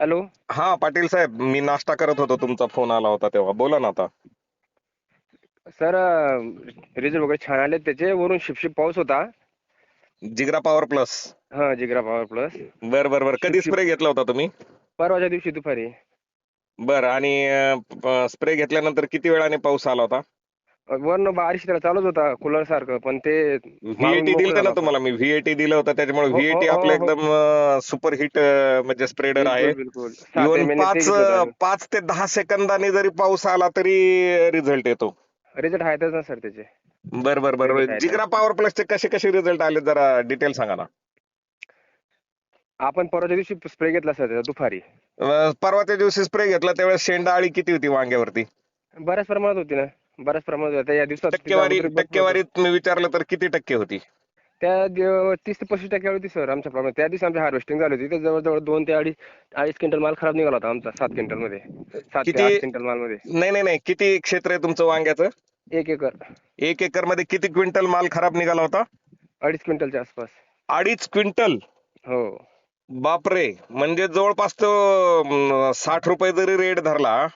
Hello? हा पाटील साहेब मी नाश्ता करत होतो तुमचा फोन आला होता तेव्हा. बोला ना आता. सर रिझल्ट वगैरे छान आले. त्याचे वरून शिपशिप पाऊस होता. Jigra power plus. हा जिग्रा पॉवर प्लस. बर बर बर. कधी स्प्रे घेतला होता तुम्ही? परवाच्या दिवशी दुपारी. बर आणि स्प्रे घेतल्यानंतर किती वेळाने पाऊस आला होता? वरनं बारिश त्याला चालूच होता कूलर सारखं पण ते व्हीएटी दिलं ना. तुम्हाला? मी व्हीएटी दिलं होतं त्याच्यामुळे हो, हो, व्हीएटी हो, आपलं हो. एकदम सुपर हिट म्हणजे स्प्रेडर आहे. इव्हन पाच. पाच ते दहा सेकंदाने जरी पाऊस आला तरी रिझल्ट येतो. रिझल्ट आहेतच ना सर त्याचे. बर बर बर. जिग्रा पॉवर प्लसचे कसे कसे रिझल्ट आले? जरा डिटेल सांगा ना. आपण परवाच्या दिवशी स्प्रे घेतला सर दुपारी. परवाच्या दिवशी स्प्रे घेतला त्यावेळेस शेंडाळी किती होती वांग्यावरती? बऱ्याच प्रमाणात होती ना. बऱ्याच प्रमाणात होती या दिवसात टक्केवारी टक्केवारी तुम्ही विचारलं तर किती टक्के होती? त्या दिव- तीस ते पस्तीस टक्के होती सर आमच्या प्रमाणात. त्या दिवशी आमची हार्वेस्टिंग झाली होती. तर जवळजवळ दोन ते अडीच अडीच क्विंटल माल खराब निघाला होता आमचा सात क्विंटलमध्ये सात ते किती- आठ क्विंटल माल मध्ये नाही नाही नाही. किती क्षेत्र आहे तुमचं वांग्याचं? एक एकर. एक एकरमध्ये किती क्विंटल माल खराब निघाला होता? अडीच क्विंटलच्या आसपास. अडीच क्विंटल? हो. बापरे. म्हणजे जवळपास तो अं, साठ रुपये जरी रेट धरला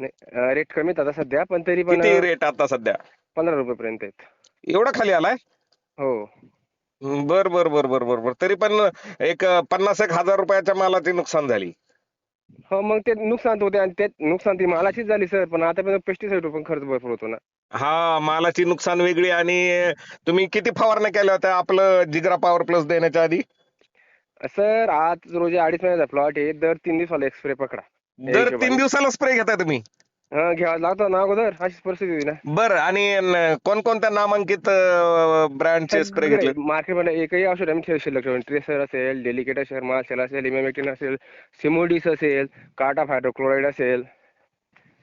नाही रेट कमी आता सध्या पण तरी पण किती रेट आता सध्या? पंधरा रुपये पर्यंत आहेत. एवढा खाली आलाय? हो. बर बर बर बर बर बर. तरी पण एक पन्नास एक हजार रुपयाच्या मालाची नुकसान झाली. हो मग ते नुकसान होते आणि ते नुकसान ती मालाचीच झाली सर. पण आता पण पेस्टिसाइड पण खर्च भरपूर होतो ना. हा मालाची नुकसान वेगळी आणि तुम्ही किती फवारण्या केल्या होत्या आपलं जिग्रा पॉवर प्लस देण्याच्या आधी? सर आज रोजी अडीच महिन्याचा प्लॉट आहे. दर तीन दिवसाला एक स्प्रे पकडा. दर. तीन दिवसाला स्प्रे घेताय तुम्ही. हा घ्यावा लागतो ना अगोदर अशीच परिस्थिती होती ना. बर आणि न- कोणकोणत्या नामांकित ब्रँडचे स्प्रे घेतले? मार्केटमध्ये एकही औषध आम्ही ठेवू शिल्लक ठेवून. ट्रेसर असेल डेलिकेट असेल मार्शल असेल इमेमेक्टिन असेल सिमोडिस असेल कार्टा हायड्रोक्लोराईड असेल.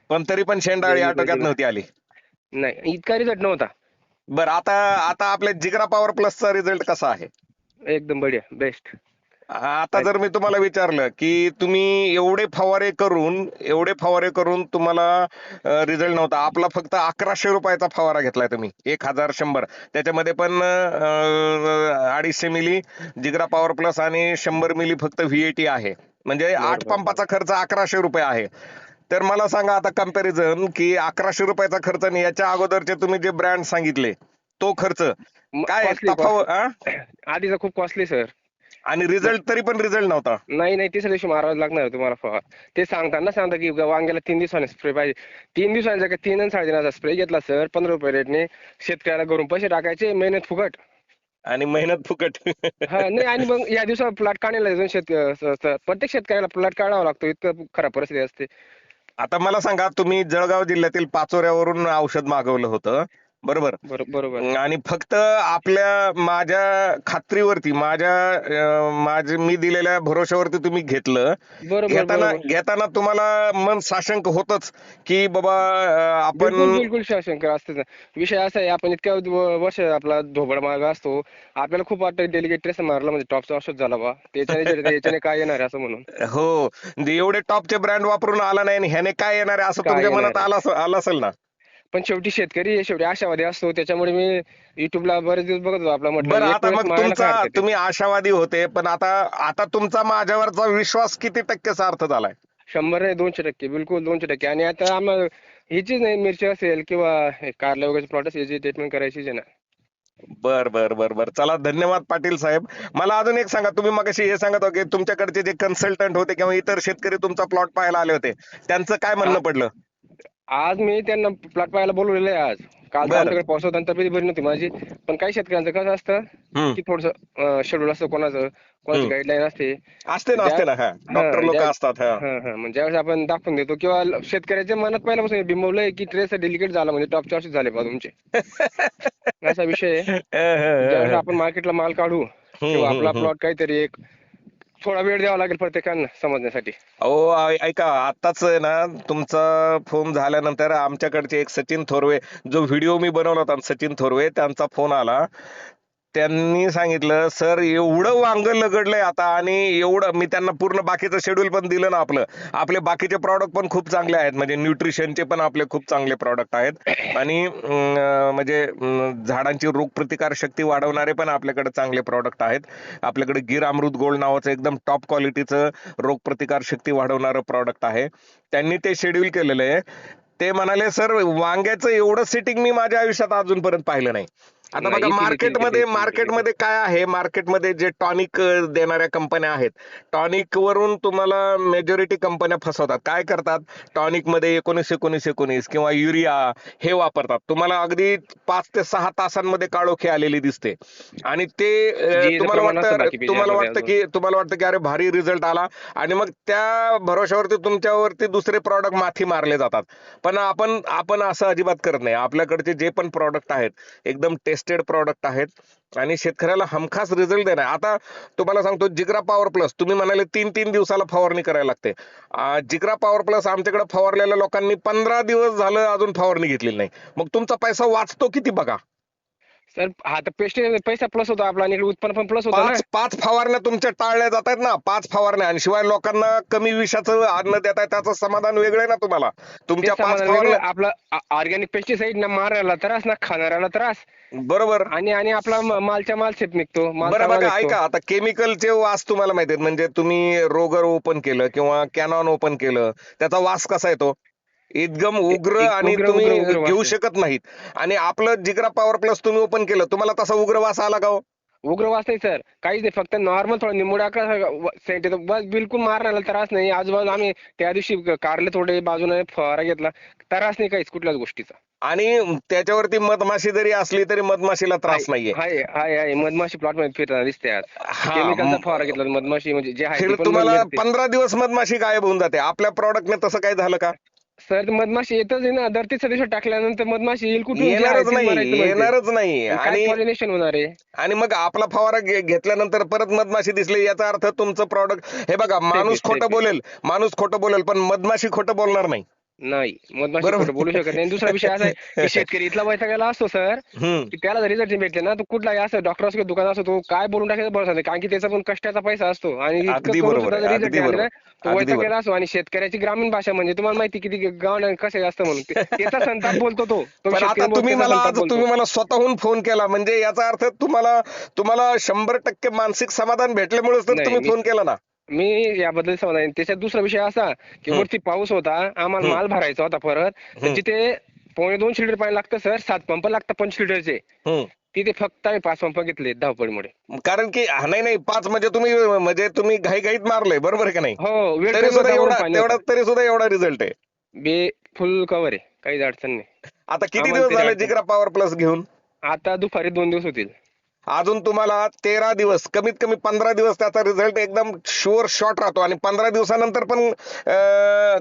पण तरी पण शेंडाळी आटोक्यात. नव्हती आली. नाही इतका रिझल्ट नव्हता. बर आता आता आपल्या जिग्रा पॉवर प्लसचा रिझल्ट कसा आहे? एकदम बढिया बेस्ट आता जर मी तुम्हाला विचारलं की तुम्ही एवढे फवारे करून एवढे फवारे करून तुम्हाला रिझल्ट नव्हता. आपला फक्त अकराशे रुपयाचा फवारा घेतलाय तुम्ही. एक हजार शंभर. त्याच्यामध्ये पण अडीचशे मिली जिग्रा पॉवर प्लस आणि शंभर मिली फक्त व्हीएटी आहे. म्हणजे आठ. पंपाचा खर्च अकराशे रुपये आहे. तर मला सांगा आता कंपॅरिझन की अकराशे रुपयाचा खर्च आणि याच्या अगोदरचे तुम्ही जे ब्रँड सांगितले तो खर्च काय? आधीचा खूप कॉस्टली सर आणि रिझल्ट तरी पण रिझल्ट नव्हता. नाही नाही तिसऱ्या दिवशी मारावं लागणार आहे तुम्हाला फवार ते सांगताना सांगता की वांग्याला तीन दिवसाने स्प्रे पाहिजे. तीन दिवसांचा का तीन आणि साडेतीनाचा स्प्रे घेतला सर पंधरा रुपये रेटने शेतकऱ्याला घरून पैसे टाकायचे मेहनत फुकट. आणि मेहनत फुकट. हा नाही आणि मग या दिवसात प्लॉट काढायला जाऊन शेत स- स- प्रत्येक शेतकऱ्याला प्लॉट काढावा लागतो. इतकं खराब परिस्थिती असते. आता मला सांगा तुम्ही जळगाव जिल्ह्यातील पाचोऱ्यावरून औषध मागवलं होतं. बरोबर? बरो- बरोबर. आणि फक्त आपल्या माझ्या खात्रीवरती माझ्या माझे मी दिलेल्या भरोश्यावरती तुम्ही घेतलं. घेताना घेताना तुम्हाला मन साशंक होतच की बाबा आपण बिलकुल शाशंकर असते ना. विषय असा आहे आपण इतक्या वर्ष आपला धोबड मार्ग असतो. आपल्याला खूप वाटतं डेलिगेट ट्रेस मारला म्हणजे टॉपचा औषध झाला बा. त्याच्याने याच्याने काय येणार आहे असं म्हणून. हो. एवढे टॉपचे ब्रँड वापरून आला नाही आणि ह्याने काय येणार आहे असं तुमच्या मनात? आलं आलं असेल ना? पण शेवटी शेतकरी आहे, शेवटी आशावादी असतो. त्याच्यामुळे मी युट्यूबला बरेच दिवस बघत होतो आपला म्हटलं बरं एक आता वेळेस मग मारायला काय तुमचा हरकत आहे? तुम्ही आशावादी होते पण आता आता तुमचा माझ्यावरचा विश्वास किती टक्के सार्थ झालाय? शंभर नाही दोनशे टक्के बिलकुल दोनशे टक्के. आणि आता आम्हाला हीचीच नाही मिरची असेल किंवा हे कारला वगैरे प्लॉट असेल याची ट्रीटमेंट करायचीच आहे ना. बर बर बर बर. चला धन्यवाद पाटील साहेब. मला अजून एक सांगा तुम्ही मग हे सांगत होते की तुमच्याकडचे जे कन्सल्टंट होते किंवा इतर शेतकरी तुमचा प्लॉट पाहायला आले होते त्यांचं काय म्हणणं पडलं? आज मी त्यांना प्लॉट पाहायला बोलवलेलं आहे आज. काल तर बरं. आमच्याकडे पाऊस होता आणि तब्येत बरी नव्हती माझी. पण काही शेतकऱ्यांचं कसं असतं हम्म. की थोडस शेड्यूल असतं कोणाचं कोणाची हम्म. गाईडलाईन असते. असते ना असते ना हा. डॉक्टर लोक ज्या- असतात हा. हा हा. म्हणजे ज्यावेळेस आपण दाखवून देतो किंवा ल- शेतकऱ्याच्या मनात पहिल्यापासून बिंबवलंय की ट्रेस डेलिकेट झाला म्हणजे टॉप चॉर्सेस झाले बा तुमचे. असा विषय आहे. ज्यावेळेस आपण मार्केटला माल काढू किंवा आपला प्लॉट काहीतरी एक थोडा वेळ द्यावा लागेल प्रत्येकांना समजण्यासाठी. अहो ऐ- ऐका आताच ना तुमचा फोन झाल्यानंतर आमच्याकडचे एक सचिन थोरवे जो व्हिडिओ मी बनवला होता सचिन थोरवे त्यांचा फोन आला. त्यांनी सांगितलं सर एवढं वांग लगडलंय आता आणि एवढं मी त्यांना पूर्ण बाकीचं शेड्यूल पण दिलं ना आपलं. आपले बाकीचे प्रॉडक्ट पण खूप चांगले आहेत. म्हणजे न्यूट्रिशनचे पण आपले खूप चांगले प्रॉडक्ट आहेत. आणि म्हणजे झाडांची रोगप्रतिकार शक्ती वाढवणारे पण आपल्याकडे चांगले प्रॉडक्ट आहेत. आपल्याकडे गिर अमृत गोल्ड नावाचं एकदम टॉप क्वालिटीचं रोगप्रतिकार शक्ती वाढवणारं प्रॉडक्ट आहे. त्यांनी ते शेड्यूल केलेलं आहे. ते म्हणाले सर वांग्याचं एवढं सिटिंग मी माझ्या आयुष्यात अजूनपर्यंत पाहिलं नाही. आता बघा मार्केटमध्ये मार्केटमध्ये काय आहे? मार्केटमध्ये जे टॉनिक देणाऱ्या कंपन्या आहेत टॉनिक वरून तुम्हाला मेजॉरिटी कंपन्या फसवतात. काय करतात? टॉनिकमध्ये एकोणीस एकोणीस एकोणीस किंवा युरिया हे वापरतात. तुम्हाला अगदी पाच ते सहा तासांमध्ये काळोखी आलेली दिसते. आणि ते तुम्हाला वाटतं तुम्हाला वाटतं की तुम्हाला वाटतं की अरे भारी रिझल्ट आला. आणि मग त्या भरोश्यावरती तुमच्यावरती दुसरे प्रॉडक्ट माथी मारले जातात. पण आपण आपण असं अजिबात करत नाही. आपल्याकडचे जे पण प्रॉडक्ट आहेत एकदम टेस्टेड प्रॉडक्ट आहेत आणि शेतकऱ्याला हमखास रिझल्ट देणार आता तुम्हाला सांगतो जिग्रा पॉवर प्लस तुम्ही म्हणाले तीन तीन दिवसाला फवारणी करायला लागते. जिग्रा पॉवर प्लस आमच्याकडे फवारलेल्या लोकांनी पंधरा दिवस झालं अजून फवारणी घेतलेली नाही. मग तुमचा पैसा वाचतो किती बघा. सर हा तर पेस्ट पैसा प्लस होता आपला आणि इकडे उत्पन्न पण प्लस होतं ना. पाच पाच फवारण्या तुमच्या टाळल्या जात आहेत ना पाच फवारण्या. आणि शिवाय लोकांना कमी विषाचं अन्न देत आहे त्याचं समाधान वेगळं आहे ना तुम्हाला. तुमच्या ते पाच समाधान वेगळं. फवारण्या आपला ऑर्गॅनिक पेस्टिसाइड ना मारायला त्रास ना खाणाऱ्याला त्रास. बरोबर. आणि आणि आपला म- मालच्या माल शेत निघतो. माल बरं चांगला बघा निघतो. ऐका आता केमिकलचे वास तुम्हाला माहिती आहेत. म्हणजे तुम्ही रोगर ओपन केलं किंवा कॅनॉन ओपन केलं त्याचा वास कसा येतो? एकदम उग्र आणि तुम्ही घेऊ. शकत नाहीत. आणि आपलं जिग्रा पॉवर प्लस तुम्ही ओपन केलं तुम्हाला तसा उग्र वास आला का हो? उग्र वास नाही सर काहीच नाही फक्त नॉर्मल थोडं निमुडा बस बिलकुल मारण्याला त्रास नाही. आजूबाजूला आम्ही त्या दिवशी कारले थोडे बाजूने फवारा घेतला. त्रास नाही काहीच कुठल्याच गोष्टीचा. आणि त्याच्यावरती मधमाशी जरी असली तरी मधमाशीला त्रास नाहीये. आहे आहे मधमाशी प्लॉटमध्ये फिरताना दिसते आज. केमिकलचा फवारा घेतला मधमाशी म्हणजे जे आहे तुम्हाला. पंधरा दिवस मधमाशी गायब होऊन जाते. आपल्या प्रॉडक्टने तसं काय झालं का? सर मधमाशी येतच आहे ना. तिसऱ्या दिवशी टाकल्यानंतर मधमाशी येईल कुठून? येणारच नाही. येणारच नाही. आणि पॉलिनेशन होणार आहे? आणि मग आपला फवारा घे- घेतल्यानंतर परत मधमाशी दिसली. याचा अर्थ तुमचं प्रॉडक्ट हे बघा माणूस खोटं. बोलेल. माणूस खोटं बोलेल पण मधमाशी खोटं बोलणार नाही. नाही. मधमाशी बरोबर. खोटं बोलू शकत नाही. दुसरा विषय असा आहे की शेतकरी इथला वैतागायला असतो सर हम्म. की त्याला जर रिझल्ट भेटले ना तो कुठलाही असं डॉक्टर असो दुकान असो तो काय बोलून टाकायचं भरोसा नाही. कारण की त्याचा पण कष्टाचा पैसा असतो. आणि इतकं अगदी करून बरोबर सुद्धा आहे, जर रिझल्ट अगदी आले ना बरोबर. तो अगदी वैतागलेला असतो आणि शेतकऱ्याची ग्रामीण भाषा म्हणजे तुम्हाला माहिती किती गाव कसं असतं म्हणून. ते- त्याचा संताप बोलतो तो. तो पण शेतकरी आता बोलतो तुम्ही त्याचा मला संताप आज बोलतो. तुम्ही मला स्वतःहून फोन केला. म्हणजे याचा अर्थ तुम्हाला तुम्हाला शंभर टक्के मानसिक समाधान भेटल्यामुळेच तर नाही, तुम्ही मी- फोन केला ना. मी याबद्दल आहे. त्याच्यात दुसरा विषय असा की. वरती पाऊस होता आम्हाला. माल भरायचा होता परत तर. जिथे पावणे दोनशे लिटर पाणी लागतं सर सात पंप लागतात पंचवीस लिटरचे. तिथे फक्त आम्ही पाच पंप घेतले धावपळीमुळे कारण की नाही नाही पाच म्हणजे तुम्ही म्हणजे तुम्ही घाईघाईत मारले बरोबर आहे का नाही हो तरी सुद्धा एवढा. तरी सुद्धा एवढा रिझल्ट आहे बे फुल कव्हर आहे काहीच अडचण नाही आता किती दिवस झाले जिग्रा पॉवर प्लस घेऊन आता दुपारी दोन दिवस होतील अजून तुम्हाला तेरा दिवस कमीत कमी पंधरा दिवस त्याचा रिझल्ट एकदम शुअर शॉर्ट राहतो. आणि पंधरा दिवसानंतर पण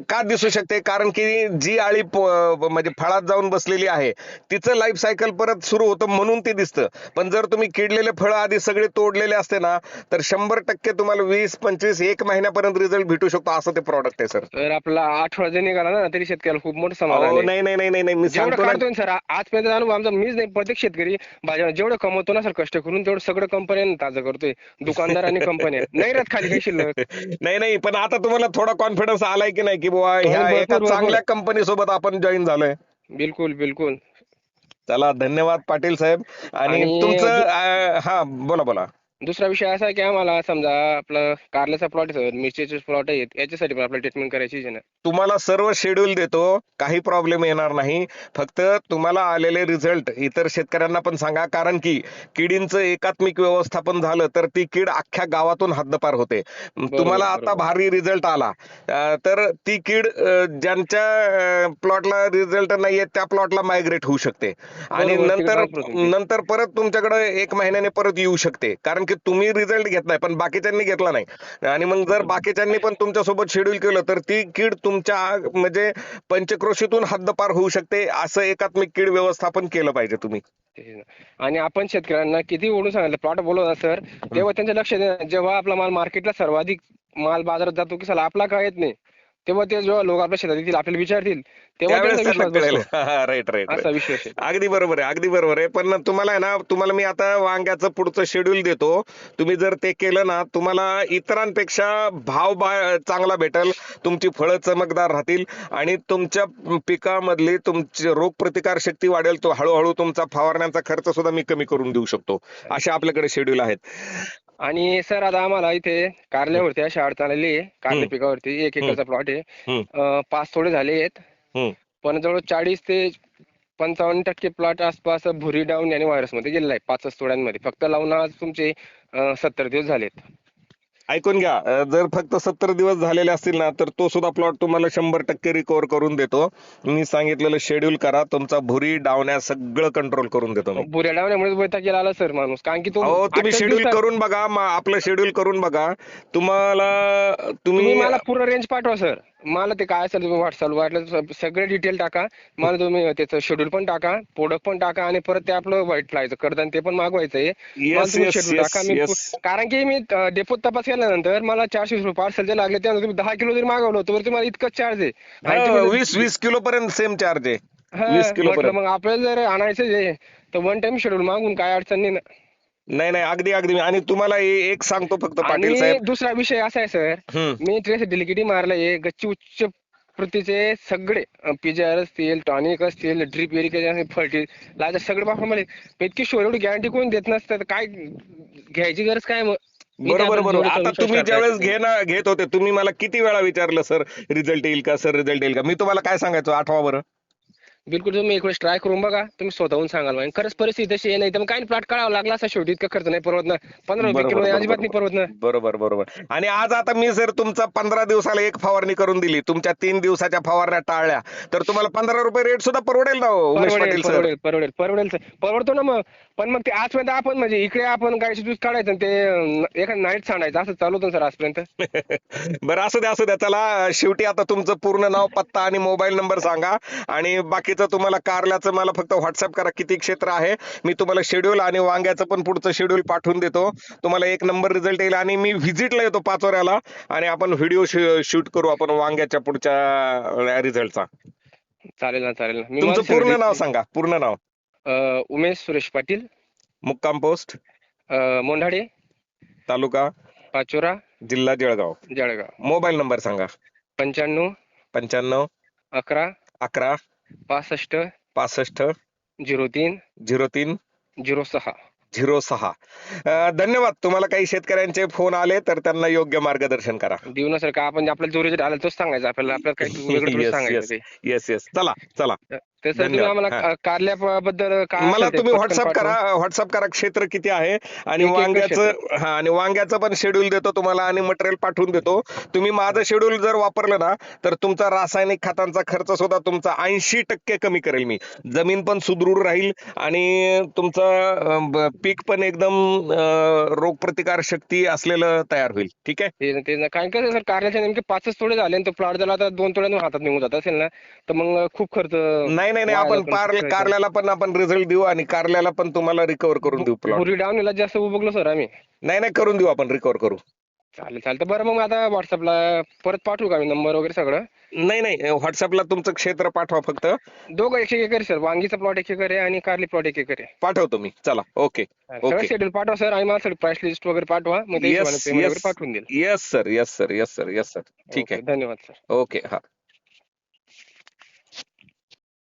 का दिसू शकते? कारण की जी आळी म्हणजे फळात जाऊन बसलेली आहे तिचं लाईफ सायकल परत सुरू होतं म्हणून ते दिसतं. पण जर तुम्ही किडलेले फळं आधी सगळे तोडलेले असते ना तर शंभर टक्के तुम्हाला वीस पंचवीस एक महिन्यापर्यंत रिझल्ट भेटू शकतो. असं ते प्रॉडक्ट आहे सर तर आपला आठवडा जर निघाला ना तरी शेतकऱ्याला खूप मोठं समाधान नाही नाही नाही नाही मी सांगतो सर आजपर्यंत अनुभव आमचा मीच नाही प्रत्येक शेतकरी भाज्या जेवढं कमवतो ना सर कष्ट करून तेवढं सगळं कंपन्या ताजं करतोय. दुकानदार आणि कंपन्या नाही राहत खाली काही शिल्लक. नाही नाही पण आता तुम्हाला थोडा कॉन्फिडन्स आलाय की नाही की बुवा ह्या भरपूर, एका. चांगल्या कंपनी सोबत आपण जॉईन झालोय. बिलकुल बिलकुल. चला धन्यवाद पाटील साहेब. आणि तुमचं हा बोला बोला. दुसरा विषय असा आहे की आम्हाला समजा आपलं कारल्याचा प्लॉट आहे मिरचीचे प्लॉट आहेत याच्यासाठी पण आपल्याला ट्रीटमेंट करायची आहे ना. तुम्हाला सर्व शेड्यूल देतो काही प्रॉब्लेम येणार नाही. फक्त तुम्हाला आलेले रिझल्ट इतर शेतकऱ्यांना पण सांगा कारण की किडींचं एकात्मिक व्यवस्थापन झालं तर ती कीड अख्ख्या गावातून हद्दपार होते. तुम्हाला आता बरोबर. भारी रिझल्ट आला. अं, तर ती कीड अं, ज्यांच्या प्लॉटला रिझल्ट नाहीये त्या प्लॉटला मायग्रेट होऊ शकते. आणि बरोबर, ती नंतर. नंतर परत तुमच्याकडे एक महिन्याने परत येऊ शकते. कारण की तुम्ही रिझल्ट घेतलाय पण बाकीच्यांनी घेतला नाही. आणि मग जर बाकीच्यांनी पण तुमच्यासोबत शेड्यूल केलं तर ती कीड तुमच्या म्हणजे पंचक्रोशीतून हद्दपार होऊ शकते असं एकात्मिक कीड व्यवस्थापन केलं पाहिजे तुम्ही. आणि आपण शेतकऱ्यांना किती ओढून सांगितलं प्लॉट बोलवला सर तेव्हा त्यांचं लक्ष द्या जेव्हा आपला माल मार्केटला सर्वाधिक माल बाजारात जातो की चला आपला काय येत नाही. तेव्हा ते जेव्हा लोक आपल्या शेतात येतील आपल्याला विचारतील तेव्हा राईट राईट असा विषय आहे. अगदी बरोबर आहे अगदी बरोबर आहे. पण तुम्हाला आहे ना तुम्हाला मी आता वांग्याचं पुढचं शेड्यूल देतो. तुम्ही जर ते केलं ना तुम्हाला इतरांपेक्षा भाव चांगला भेटेल. तुमची फळं चमकदार राहतील आणि तुमच्या पिकामधली तुमची रोग प्रतिकार शक्ती वाढेल. तो हळूहळू तुमचा फवारण्याचा खर्च सुद्धा मी कमी करून देऊ शकतो. असे आपल्याकडे शेड्यूल आहेत. आणि सर आता आम्हाला इथे कारल्यावरती अशी अडचण आलेली आहे कारल्या हम्म. पिकावरती एक एकरचा प्लॉट आहे. अं, पाच तोडे झाले आहेत हम्म. पण जवळ चाळीस ते पंचावन्न टक्के प्लॉट आसपास भुरी डाऊन आणि व्हायरसमध्ये गेलेला आहे पाचच तोड्यांमध्ये फक्त लावून आज तुमचे सत्तर दिवस झालेत ऐकून घ्या जर फक्त सत्तर दिवस झालेले असतील ना तर तो सुद्धा प्लॉट तुम्हाला शंभर टक्के रिकव्हर करून देतो. मी सांगितलेलं शेड्यूल करा तुमचा भुरी डावण्या सगळं कंट्रोल करून देतो मी. भुऱ्या डावण्यामुळे वैताग आला सर माणूस. कारण की तो अहो तुम्ही आठ-आठ शेड्यूल दिवसात- करून बघा मा- आपलं शेड्यूल करून बघा. तुम्हाला तुम्ही तुम्ही मला पूर्ण रेंज पाठवा सर मला ते काय असेल तुम्ही व्हॉट्सअप वाटलं सगळे डिटेल टाका. मला तुम्ही त्याचं शेड्यूल पण टाका प्रोडक्ट पण टाका आणि परत ते आपलं व्हाईट फ्लायचं कडधान ते पण मागवायचंय मला येस तुम्ही शेड्यूल टाका. मी कारण की मी डेपोत तपास केल्यानंतर मला चारशे रुपये पार्सल जे लागले त्यानंतर तुम्ही दहा किलो जरी मागवलं तर तुम्हाला इतकंच चार्ज आहे. आणि तुम्ही- वीस वीस किलो पर्यंत सेम चार्ज आहे. हा, वीस किलो म्हटलं पर्यंत. मग आपल्याला जर आणायचं आहे तर वन टाइम शेड्यूल मागून काय अडचण नाही ना. नाही नाही अगदी अगदी. आणि तुम्हाला एक सांगतो फक्त पाटील आणि साहेब. दुसरा विषय असा आहे सर. मी ट्रेस डिलिकिटी मारलंय गच्ची उच्च प्रतीचे सगळे पीजीआर असतील टॉनिक असतील ड्रीप इरिगेशन फर्टिलायझर सगळे वापरून मला इतकी शोर एवढी गॅरंटी कोण देत नसतं तर काय घ्यायची गरज काय मग? बरोबर बरोबर. आता तुम्ही ज्यावेळेस तुम्ही. घेणं घेत होते तुम्ही मला किती वेळा विचारलं सर रिझल्ट येईल का? सर रिझल्ट येईल का? मी तुम्हाला काय सांगायचो? आठवा बरं. बिलकुल तुम्ही एक वेळेस ट्राय करून बघा. तुम्ही स्वतःहून सांगाल मला खरंच परिस्थिती तशी आहे नाही तर मग काय प्लॉट काढावा लागला असा शेवटी इतका खर्च नाही परवत ना. पंधरा रुपये किलो अजिबात नाही परवत ना. बरोबर बरोबर. आणि आज आता मी जर तुमचा पंधरा दिवसाला एक फवारणी करून दिली तुमच्या तीन दिवसाच्या फवारण्या टाळल्या तर तुम्हाला पंधरा रुपये रेट सुद्धा परवडेल ना हो, उमेश परवडेल पाटील सर? परवडेल परवडेल परवडेल sir. परवडतो ना मग. पण मग ते आजपर्यंत आपण म्हणजे इकडे आपण गायचं दूध काढायचं आणि ते एका नाईट सांडायचं असं चालू होतं सर आजपर्यंत. बरं असू द्या असू द्या. चला शेवटी आता तुमचं पूर्ण नाव पत्ता आणि मोबाईल नंबर सांगा. आणि बाकीचं तुम्हाला कारल्याचं मला फक्त व्हॉट्सअप करा किती क्षेत्र आहे. मी तुम्हाला शेड्यूल आणि वांग्याचं पण पुढचं शेड्यूल पाठवून देतो. तुम्हाला एक नंबर रिझल्ट येईल आणि मी व्हिजिटला येतो पाचोऱ्याला आणि आपण व्हिडिओ शूट करू आपण वांग्याच्या पुढच्या रिझल्टचा चालेल ना चालेल ना. तुमचं पूर्ण नाव सांगा पूर्ण नाव. उमेश सुरेश पाटील. मुक्काम पोस्ट. मोंढाडे. तालुका. पाचोरा. जिल्हा जळगाव. जळगाव. मोबाईल नंबर सांगा. पंच्याण्णव. पंच्याण्णव. अकरा. अकरा. पासष्ट पासष्ट. झिरो तीन झिरो तीन. झिरो सहा. झिरो सहा. धन्यवाद. तुम्हाला काही शेतकऱ्यांचे फोन आले तर त्यांना योग्य मार्गदर्शन करा. देऊ ना सर का आपण आपल्याला जो रिझल्ट आला तोच सांगायचा. आपल्याला आपल्याला काही वेगळं थोडी Yes, सांगायचं. येस येस चला चला. तर सर तुम्ही. आम्हाला कारल्याबद्दल काय मला तुम्ही व्हॉट्सअप. करा. व्हॉट्सअप करा. क्षेत्र किती आहे? आणि वांग्याचं हा आणि वांग्याचं पण शेड्यूल देतो तुम्हाला आणि मटेरियल पाठवून देतो. तुम्ही माझं शेड्यूल जर वापरलं ना तर तुमचा रासायनिक खतांचा खर्च सुद्धा तुमचा ऐंशी टक्के कमी करेल मी. जमीन पण सुदृढ राहील आणि तुमचं पीक पण एकदम रोगप्रतिकार शक्ती असलेलं तयार होईल. ठीक आहे? कारण कसं सर कारल्याचे नेमके पाचच तोडे झाले आणि तो प्लॉट आता दोन तोड्यातून हातात निघून जात असेल ना तर मग खूप खर्च नाही नाही नाही वाया आपण. पार. कारल्याला पण आपण रिझल्ट देऊ आणि कारल्याला पण तुम्हाला रिकव्हर करून देऊ प्लॉट पुरी डाऊनला जास्त उबगलो सर आम्ही. नाही नाही करून देऊ आपण रिकव्हर करू. चालेल चालेल. तर बरं मग आता व्हॉट्सअपला परत पाठवू का मी नंबर वगैरे सगळं? नाही नाही व्हॉट्सअपला तुमचं क्षेत्र पाठवा फक्त. दोघं एक एक एकर सर वांगीचा प्लॉट एक एकर आहे आणि कारली प्लॉट एक एकर आहे पाठवतो मी. चला ओके सगळं. शेड्यूल पाठवा सर आणि मला प्राइस लिस्ट वगैरे पाठवा. मग पाठवून देईल. Yes sir yes sir yes sir yes sir ठीक आहे. धन्यवाद सर ओके हा.